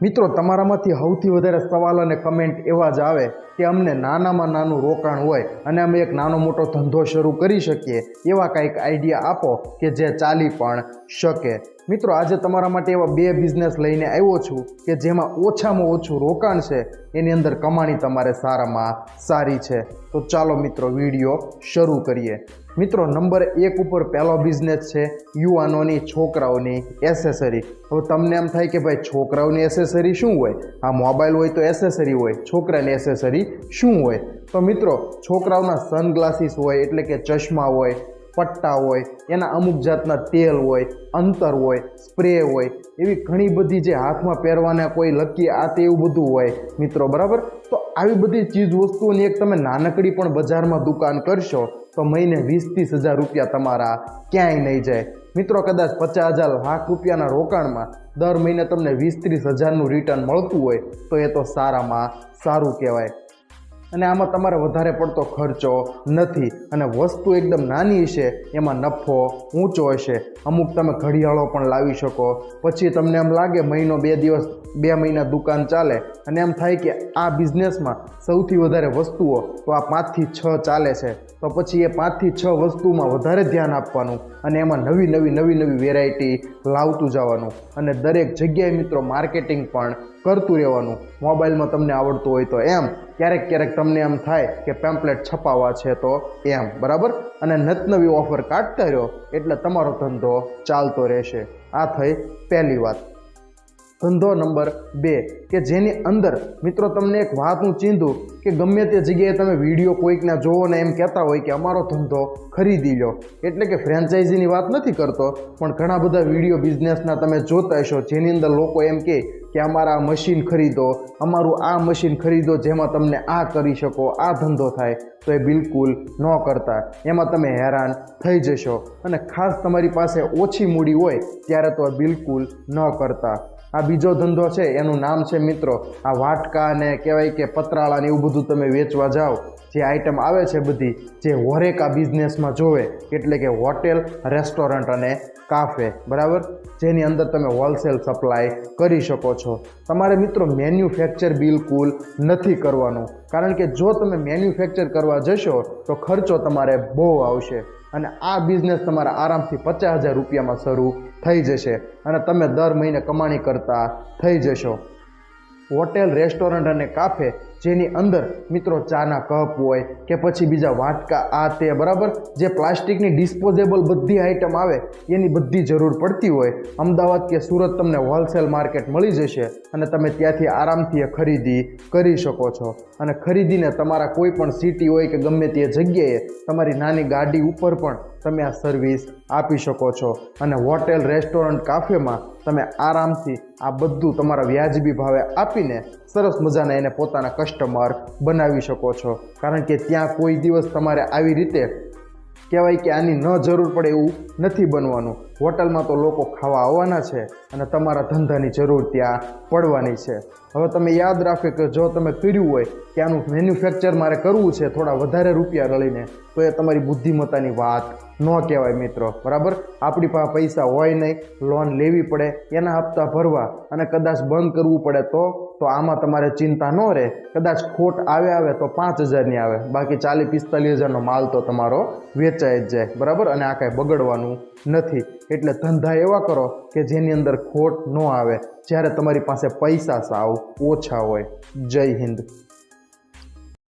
મિત્રો, તમારામાંથી સૌથી વધારે સવાલ અને કમેન્ટ એવા જ આવે કે અમને નાનામાં નાનું રોકાણ હોય અને અમે એક નાનો મોટો ધંધો શરૂ કરી શકીએ એવા કાંઈક આઈડિયા આપો કે જે ચાલી પણ શકે. મિત્રો, આજે તમારા માટે એવા બે બિઝનેસ લઈને આવ્યો છું કે જેમાં ઓછામાં ઓછું રોકાણ છે, એની અંદર કમાણી તમારે સારામાં સારી છે. તો ચાલો મિત્રો, વીડિયો શરૂ કરીએ. મિત્રો, નંબર એક ઉપર પહેલો બિઝનેસ છે, યુવાનોની છોકરાઓની એસેસરી હવે તમને એમ થાય કે ભાઈ, છોકરાઓની એસેસરી શું હોય? આ મોબાઈલ હોય તો એસેસરી હોય, છોકરાની એસેસરી શું હોય? તો મિત્રો, છોકરાઓના સનગ્લાસીસ હોય, એટલે કે ચશ્મા હોય પટ્ટા હોય, એના અમુક જાતના તેલ હોય, અંતર હોય, સ્પ્રે હોય, એવી ઘણી બધી જે હાથમાં પહેરવાના કોઈ લકી આ તે એવું બધું હોય, મિત્રો, બરાબર? તો આવી બધી ચીજ વસ્તુઓની એક તમે નાનકડી પણ બજારમાં દુકાન કરશો, તો મહિને વીસ ત્રીસ હજાર રૂપિયા તમારા ક્યાંય નહીં જાય. મિત્રો, કદાચ પચાસ હજાર લાખ રૂપિયાના રોકાણમાં દર મહિને તમને વીસ ત્રીસ હજારનું રિટર્ન મળતું હોય, તો એ તો સારામાં સારું કહેવાય. અને આમાં તમારે વધારે પડતો ખર્ચો નથી. અને વસ્તુ એકદમ નાની હશે એમાં નફો ઊંચો હશે. અમુક તમે ઘડિયાળો પણ લાવી શકો. પછી તમને એમ લાગે મહિનો બે દિવસ બે મહિના દુકાન ચાલે અને એમ થાય કે આ બિઝનેસમાં સૌથી વધારે વસ્તુઓ તો આ પાંચથી છ ચાલે છે. તો પછી એ પાંચથી છ વસ્તુમાં વધારે ધ્યાન આપવાનું અને એમાં નવી નવી નવી નવી વેરાયટી લાવતું જવાનું અને દરેક જગ્યાએ મિત્રો માર્કેટિંગ પણ કરતું રહેવાનું. મોબાઈલમાં તમને આવડતું હોય તો એમ, ક્યારેક ક્યારેક તમને એમ થાય કે પેમ્પલેટ છપાવવા છે તો એમ, બરાબર? અને નતનવી ઓફર કાઢતા રહ્યો એટલે તમારો ધંધો ચાલતો રહેશે. આ થઈ પહેલી વાત. ધંધો નંબર બે, કે જેની અંદર મિત્રો તમને એક વાત હું ચીંધું કે ગમે તે જગ્યાએ તમે વીડિયો કોઈકના જોવો ને એમ કહેતા હોય કે અમારો ધંધો ખરીદી લો. એટલે કે ફ્રેન્ચાઇઝીની વાત નથી કરતો, પણ ઘણા બધા વીડિયો બિઝનેસના તમે જોતા હશો, જેની અંદર લોકો એમ કહે કે અમારા મશીન ખરીદો, અમારું આ મશીન ખરીદો, જેમાં તમને આ કરી શકો, આ ધંધો થાય. તો એ બિલકુલ ન કરતા. એમાં તમે હેરાન થઈ જશો. અને ખાસ તમારી પાસે ઓછી મૂડી હોય, ત્યારે તો બિલકુલ ન કરતા. આ બીજો ધંધો છે, એનું નામ છે મિત્રો આ વાટકા ને કહેવાય કે પતરાળા ને એવું બધું તમે વેચવા જાઓ. જે આઈટમ આવે છે બધી, જે હોરેકા બિઝનેસમાં જોવે, એટલે કે હોટેલ રેસ્ટોરન્ટ અને કાફે બરાબર? જેની અંદર તમે હોલસેલ સપ્લાય કરી શકો છો. તમારે મિત્રો મેન્યુફેક્ચર બિલકુલ નથી કરવાનું. કારણ કે જો તમે મેન્યુફેક્ચર કરવા જશો, તો ખર્ચો તમારે બહુ આવશે. અને આ બિઝનેસ તમારા આરામથી પચાસ હજાર રૂપિયામાં શરૂ થઈ જશે. અને તમે દર મહિને કમાણી કરતા થઈ જશો. હોટેલ રેસ્ટોરન્ટ અને કાફે જેની અંદર મિત્રો ચાના કપ હોય કે પછી બીજા વાટકા, આ તે, બરાબર? જે પ્લાસ્ટિકની ડિસ્પોઝેબલ બધી આઇટમ આવે, એની બધી જરૂર પડતી હોય. અમદાવાદ કે સુરત તમને હોલસેલ માર્કેટ મળી જશે અને તમે ત્યાંથી આરામથી એ ખરીદી કરી શકો છો. અને ખરીદીને તમારા કોઈ પણ સિટી હોય કે ગમે તે જગ્યાએ તમારી નાની ગાડી ઉપર પણ તમે આ સર્વિસ આપી શકો છો. અને હોટેલ રેસ્ટોરન્ટ કાફેમાં તમે આરામથી આ બધું તમારા વ્યાજબી ભાવે આપીને સરસ મજાના એને પોતાના કસ્ટમર બનાવી શકો છો. કારણ કે ત્યાં કોઈ દિવસ તમારે આવી રીતે કહેવાય કે આની ન જરૂર પડે એવું નથી બનવાનું. હોટલમાં તો લોકો ખાવા આવવાના છે અને તમારા ધંધાની જરૂર ત્યાં પડવાની છે. હવે તમે યાદ રાખો કે જો તમે કર્યું હોય કે આનું મેન્યુફેક્ચર મારે કરવું છે થોડા વધારે રૂપિયા રળીને, તો એ તમારી બુદ્ધિમત્તાની વાત ન કહેવાય મિત્રો. બરાબર? આપણી પાસે પૈસા હોય નહીં લોન લેવી પડે, એના હપ્તા ભરવા અને કદાચ બંધ કરવું પડે તો તો આમાં તમારે ચિંતા ન રહે. કદાચ ખોટ આવે આવે તો પાંચ હજારની આવે, બાકી ચાલીસ પિસ્તાલીસ હજારનો માલ તો તમારો વેચાઈ જ જાય. બરાબર? અને આ કાંઈ બગડવાનું નથી. એટલે ધંધા એવા કરો કે જેની અંદર ખોટ ન આવે. જ્યારે તમારી પાસે પૈસા સાવ ઓછા હોય. જય હિન્દ.